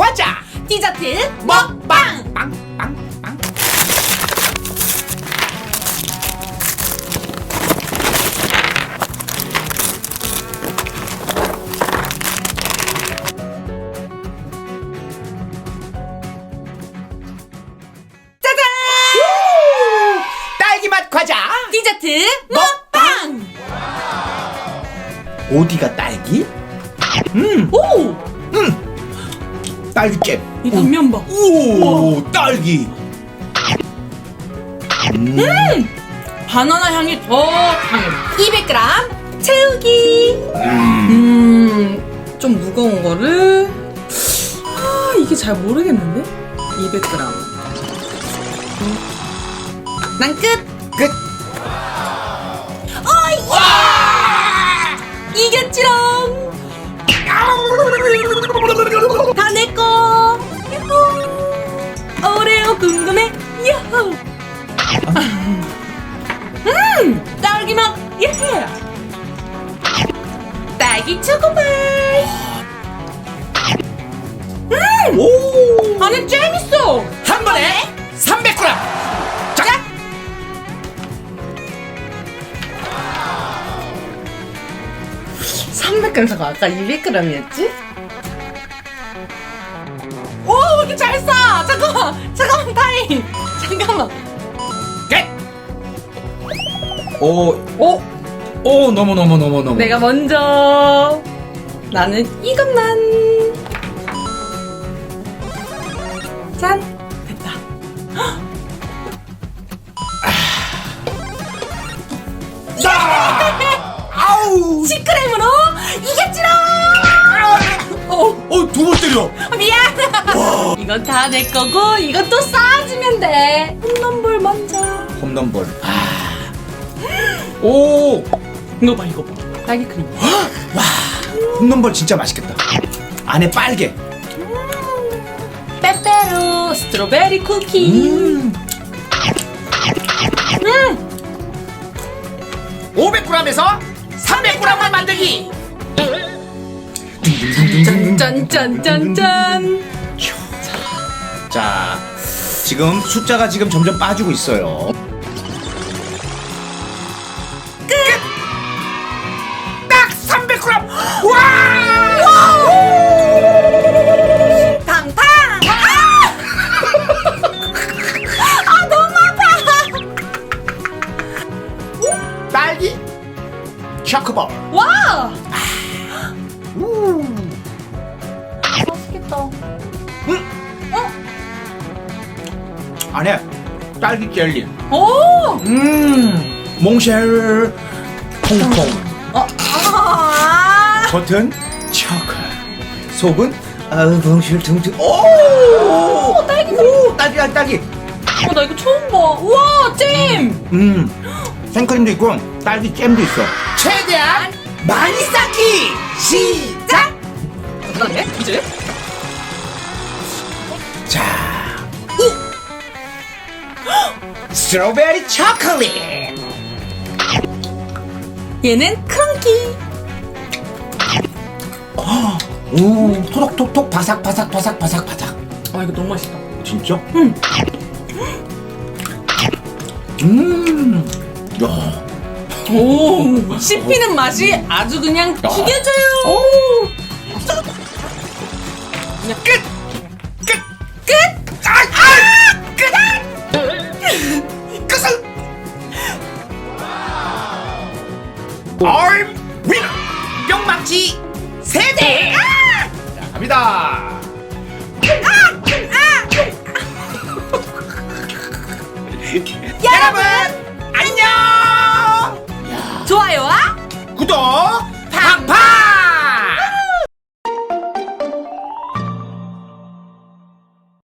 과자 디저트 먹방 빵빵 빵. 짜잔! 딸기 맛 과자 디저트 먹방! 어디가 딸기? 음, 오! 음, 딸기 잼. 이 단면 봐. 오, 딸기. 음, 바나나 향이 더 강해. 200g 채우기. 음. 음, 좀 무거운 거를. 아, 이게 잘 모르겠는데? 200g. 난 끝! 끝. 어, 예! 이겼지롱! 딸기 맛! 예! 딸기 초코파이! 오, 안에 잼 있어! 한 번에 300g. 자, 300g 잠깐 아까 200g이었지? 오, 왜 이렇게 잘 싸! 잠깐만! 잠깐만, 타임! 잠깐만! 끝. 오, 오! 오, 너무 너무 너무 너무. 내가 먼저 나는 이것만 짠 됐다 아우. 시크레임으로 이겼지롱 어 어, 두 번 때려. 미안 이건 다 내 거고 또 쌓아주면 돼 홈런볼 먼저 홈런볼. 아. 오, 이거 봐 이거 봐 딸기 크림 홈런볼 진짜 맛있겠다. 안에 빨개. 빼빼로 스트로베리 쿠키 음. 음. 500g에서 300g을 만들기. 짠짠짠짠짠 자, 지금 숫자가 지금 점점 빠지고 있어요. 초코볼. 와 우. 맛있겠다 안에 딸기 젤리. 오 음, 몽쉘 통통. 어, 아 겉은 초코. 속은 아우 몽쉘 통통. 오! 오, 딸기 오, 딸기 딸기 딸기. 어, 나 이거 처음 봐 우와 잼 음, 생크림도 있고 딸기 잼도 있어. 최대한 많이 쌓기 시작. 그다음에 이제 자, 스트로베리 초콜릿. 얘는 크런키 오, 토록톡톡 바삭 바삭 바삭 바삭 바삭. 아 이거 너무 맛있다 진짜? 응. 음. 야. 오 씹히는 맛이 아주 그냥 야. 죽여줘요 오. 끝. 끝. 끝 아, 아, 끝. 끝은. I'm winner. 뿅망치 세대. 자, 갑니다. 됩니다.